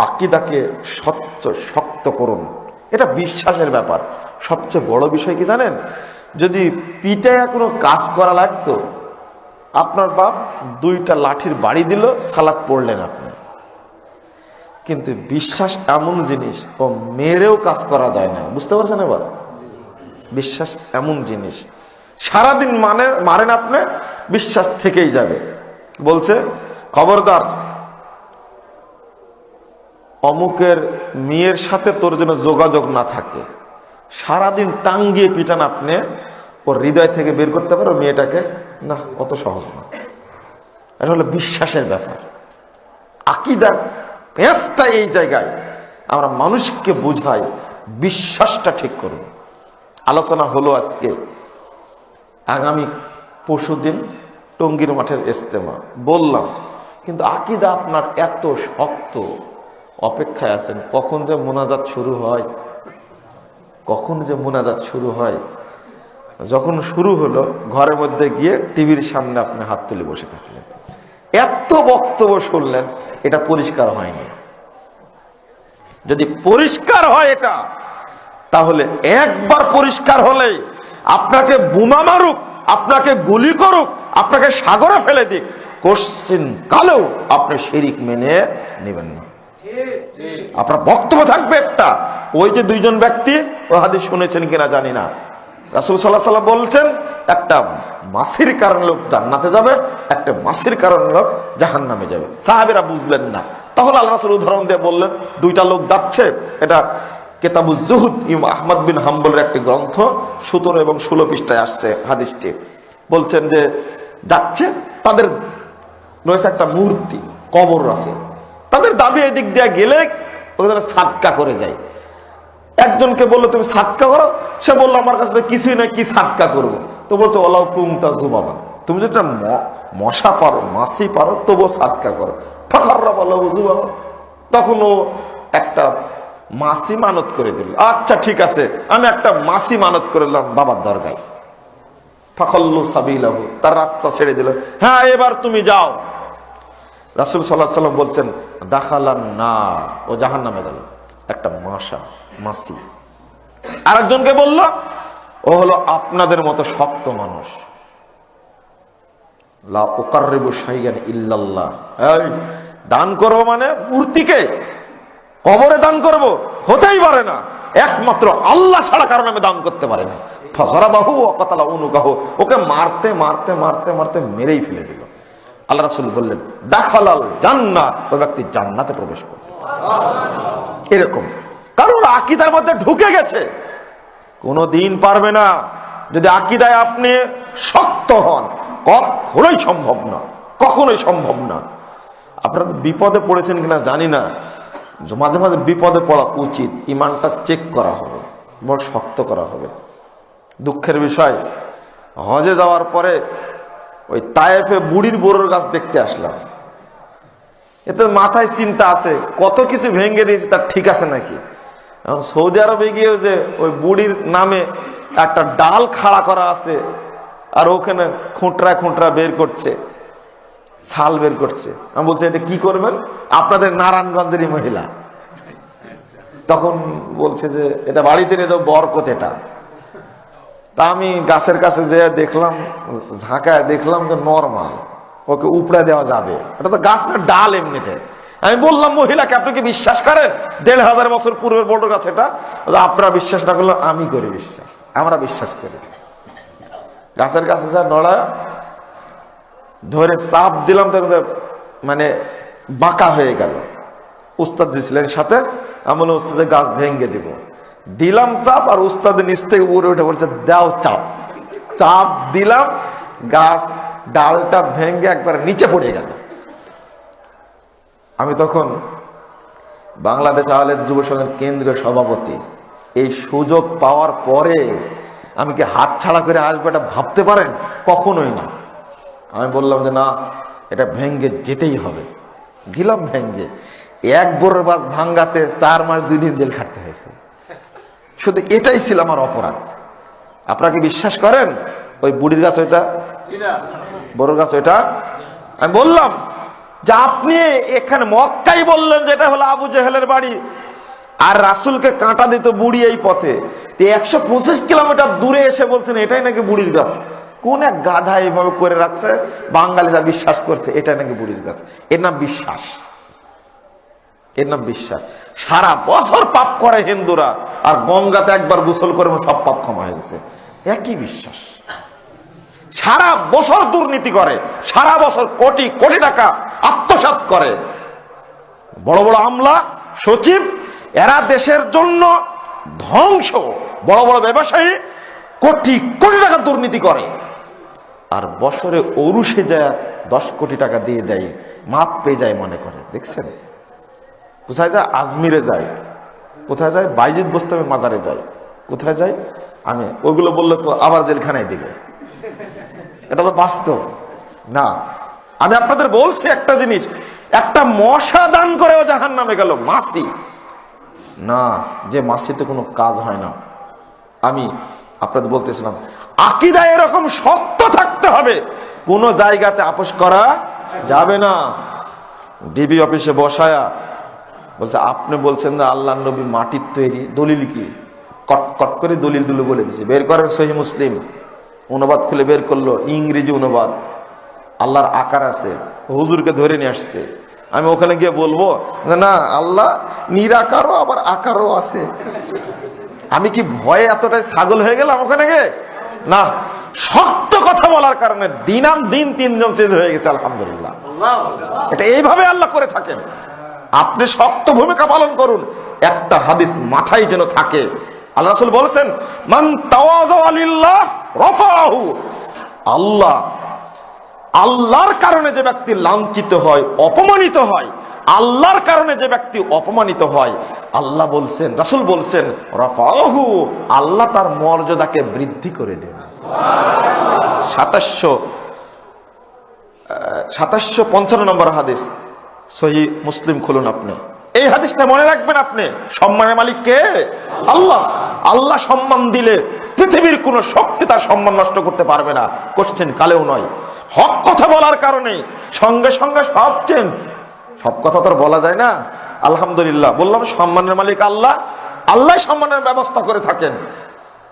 আকিদাকে স্বচ্ছ, শক্ত করুন। এটা বিশ্বাসের ব্যাপার। সবচেয়ে বড় বিষয় কি জানেন? যদি পিটায় কোনো কাজ করা লাগতো, আপনার বাপ দুইটা লাঠির বাড়ি দিল, সালাদ পড়লেন আপনি। কিন্তু বিশ্বাস এমন জিনিস, ও মেরেও কাজ করা যায় না। বুঝতে পারছেন এবার? বিশ্বাস এমন জিনিস। সারাদিন মানে মারেন আপনি, বিশ্বাস থেকেই যাবে। বলছে, খবরদার অমুকের মেয়ের সাথে তোর যেন যোগাযোগ না থাকে। সারাদিন টাঙ্গিয়ে পিটান আপনি, ওর হৃদয় থেকে বের করতে পারো মেয়েটাকে। না, অত সহজ না। এটা হলো বিশ্বাসের ব্যাপার। আকিদার পেঁচটা এই জায়গায়। আমরা মানুষকে বুঝাই, বিশ্বাসটা ঠিক করব আলোচনা হলো আজকে, আগামী পরশুদিন টঙ্গীর মাঠের ইস্তেমা বললাম, কিন্তু আকিদা আপনার এত শক্ত। অপেক্ষায় আছেন, কখন যে মোনাজাত শুরু হয়, কখন যে মোনাজাত শুরু হয়, যখন শুরু হলো, ঘরের মধ্যে গিয়ে টিভির সামনে আপনি হাত তুলে বসে থাকলেন। এত বক্তব্য শুনলেন, এটা পরিষ্কার হয়নি। যদি পরিষ্কার হয় এটা, তাহলে একবার পরিষ্কার হলে আপনাকে বোমা মারুক, আপনাকে গুলি করুক, আপনাকে সাগরে ফেলে দিক, কোশ্চিন কালেও আপনি শিরিক মেনে নেবেন না। আপনার বক্তব্য থাকবে একটা। ওই যে দুইজন ব্যক্তি ও হাদিস শুনেছেন কিনা জানি না। রাসুল সাল্লাহ সাল্লাম বলছেন, একটা মাসির কারণে লোক জান্নাতে যাবে, একটা মাসির কারণে লোক জাহান নামে যাবে। সাহাবেরা বুঝলেন না। তাহলে আল্লাহ রাসুল উদাহরণ দিয়ে বললেন, দুইটা লোক যাচ্ছে। এটা কেতাবুজ জুহুদ ইম আহমদ বিন হাম্বলের একটি গ্রন্থ, সতেরো এবং ষোলো পৃষ্ঠায় আসছে হাদিসটি। বলছেন যে, যাচ্ছে, তাদের রয়েছে একটা মূর্তি, কবর আছে। তাদের দাবি এদিক দিয়ে গেলে ওদের সাতকা করে যায়। একজনকে বলল, তুমি সাতকা করো? সে বলল, আমার কাছে কিছুই না কি সাতকা করব? তো বলছে ওলাও কুমতা জুবাবা তুমি যদি মশা পারো মাসি পারো, তবুও সাতকা করো। ফখররা বলো জুবাবা তখন ও একটা মাসি মানত করে দিল। আচ্ছা ঠিক আছে, আমি একটা মাসি মানত করলাম বাবার দরগায়। ফখল্লু সাবিলাহু, তার রাস্তা ছেড়ে দিল। হ্যাঁ এবার তুমি যাও। রাসুল সাল্লাহ সাল্লাম বলছেন, দাখালান না ও জাহান নামে গেল। একটা মাসা মাসি। আরেকজনকে বলল, ও হলো আপনাদের মতো শক্ত মানুষ। দান করব মানে মূর্তিকে, কবরে দান করব, হতেই পারে না। একমাত্র আল্লাহ ছাড়া কারণ আমি দান করতে পারি না। ফজরাবাহু অকতালা অনুগাহ ওকে মারতে মারতে মারতে মারতে মেরেই ফেলে দিল। আল্লাহ রাসুল বললেন, দাখালাল জান্নাত। ওই ব্যক্তি জান্নাতে প্রবেশ করবে এরকম। কারণ আকিদার মধ্যে ঢুকে গেছে। কোনো দিন পারবে না যদি আকিদায় আপনি শক্ত হন। কখনোই সম্ভব না। কখনোই সম্ভব না। আপনারা বিপদে পড়েছেন কিনা জানি না। মাঝে মাঝে বিপদে পড়া উচিত। ইমানটা চেক করা হবে। বড় শক্ত করা হবে। দুঃখের বিষয়, হজে যাওয়ার পরে ওই তায়েফে বুড়ির বোরোর গাছ দেখতে আসলাম। এতে মাথায় চিন্তা আছে, কত কিছু ভেঙে দিয়েছে তার ঠিক আছে নাকি? এখন সৌদি আরবে গিয়ে যে ওই বুড়ির নামে একটা ডাল খাড়া করা আছে, আর ওখানে খুঁটরা খুঁটরা বের করছে, ছাল বের করছে। আমি বলছি, এটা কি করবেন? আপনাদের নারায়ণগঞ্জেরই মহিলা। তখন বলছে যে, এটা বাড়িতে নিয়ে যাও, বরকত এটা। তা আমি গাছের কাছে যে দেখলাম, ঝাঁকায় দেখলাম যে নর্মাল ওকে উপড়ে দেওয়া যাবে। এটা তো গাছ না, ডাল এমনিতে। আমি বললাম, মহিলাকে আপনি কি বিশ্বাস করেন? দেড় হাজার বছর পূর্বের বড় গাছ এটা? আপনারা বিশ্বাস না করলে আমি করি বিশ্বাস। আমরা বিশ্বাস করি গাছের কাছে যা নড়া, ধরে চাপ দিলাম তখন মানে বাঁকা হয়ে গেল। উস্তাদ দিয়েছিলেন সাথে, আমি বললাম, উস্তাদের গাছ ভেঙে দিব। দিলাম চাপ আর উস্তাদের নিচ থেকে উপরে উঠে বলছে, দাও চাপ। চাপ দিলাম, গাছ ডালটা ভেঙে একবার নিচে পড়ে গেল। আমি তখন বাংলাদেশ আহলের যুব সংঘের কেন্দ্রীয় সভাপতি। এই সুযোগ পাওয়ার পরে আমি কি হাত ছাড়া করে আসব এটা ভাবতে পারেন? কখনোই না। আমি বললাম যে, না, এটা ভেঙ্গে যেতেই হবে। দিলাম ভেঙ্গে এক বড় বাস ভাঙ্গাতে চার মাস দুই দিন জেল খাটতে হয়েছে। শুধু এটাই ছিল আমার অপরাধ। আপনারা কি বিশ্বাস করেন? ওই বুড়ির গাছ ওইটা? বড় গাছ ওইটা? আমি বললাম যে আপনি এখানে মক্কাই বললেন যেটা হলো আবু জেহেলের বাড়ি। আর রাসুলকে কাঁটা দিত বুড়ি এই পথে। একশো পঁচিশ কিলোমিটার দূরে এসে বলছেন, এটাই নাকি বুড়ির গাছ? কোন এক গাধা এইভাবে করে রাখছে? বাঙালিরা বিশ্বাস করছে, এটাই নাকি বুড়ির গাছ। এর নাম বিশ্বাস। এর নাম বিশ্বাস। সারা বছর পাপ করে হিন্দুরা, আর গঙ্গাতে একবার গোসল করে সব পাপ ক্ষমা হয়ে গেছে। একই বিশ্বাস। সারা বছর দুর্নীতি করে, সারা বছর কোটি কোটি টাকা আত্মসাৎ করে। বড় বড় আমলা, সচিব, এরা দেশের জন্য ধ্বংস। বড় বড় ব্যবসায়ী, কোটি কোটি টাকা দুর্নীতি করে। আর বছরে অরুষে যায় দশ কোটি টাকা দিয়ে দেয়, মাপ পেয়ে যায় মনে করে। দেখছেন? কোথায় যায়? আজমিরে যায়। কোথায় যায়? বাইজিদ বোস্তামের মাজারে যায়। কোথায় যায়? আমি ওগুলো বললে তো আবার জেলখানায় দিবে। এটা তো বাস্তব। না। আমি আপনাদের বলছি একটা জিনিস, একটা মশা দান করেও জাহান নামে গেল, মাসি। না, যে মাসিতে কোনো কাজ হয় না। আমি আপনাদের বলতেছিলাম, আকিদা এরকম শক্ত থাকতে হবে, কোনো জায়গাতে আপোষ করা যাবে না। ডিবি অফিসে বসায়া বলছে, আপনি বলছেন না, আল্লাহ নবী মাটির তৈরি, দলিল কি? কট কট করে দলিল দুলো বলে দিছে। বের করেন সহি মুসলিম। অনুবাদ খুলে বের করল, ইংরেজি অনুবাদ। আল্লাহর আকার আছে, হুজুরকে ধরে নিয়ে আসছে। আমি ওখানে গিয়ে বলব, না, আল্লাহ নিরাকারও, আবার আকারও আছে। আমি কি ভয়ে এতটাই ছাগল হয়ে গেলাম ওখানে গিয়ে? না, শক্ত কথা বলার কারণে দিনাম দিন তিনজন চেঞ্জ হয়ে গেছে, আলহামদুলিল্লাহ। এটা এইভাবে আল্লাহ করে থাকেন। আপনি শক্ত ভূমিকা পালন করুন। একটা হাদিস মাথায় যেন থাকে। আল্লাহ রাসূল বলেছেন, মান আল্লাহ, আল্লাহর কারণে যে ব্যক্তি লাঞ্ছিত হয়, অপমানিত হয়, আল্লাহর কারণে যে ব্যক্তি অপমানিত হয়, আল্লাহ বলছেন, রাসূল বলছেন রফাহু আল্লাহ তার মর্যাদাকে বৃদ্ধি করে দেন। সাতাশশো সাতাশশো পঞ্চান্ন নম্বর হাদিস। সহি মুসলিম খুলুন আপনি। এই হাদিসটা মনে রাখবেন আপনি, সম্মানের মালিক কে? আল্লাহ। আল্লাহ সম্মান দিলে পৃথিবীর কোন শক্তি তার সম্মান নষ্ট করতে পারবে না। কোশ্চেন কালেও নয়। হক কথা বলার কারণে সঙ্গে সঙ্গে সব চেঞ্জ সব কথা তো বলা যায় না। আলহামদুলিল্লাহ, বললাম সম্মানের মালিক আল্লাহ। আল্লাহ সম্মানের ব্যবস্থা করে থাকেন।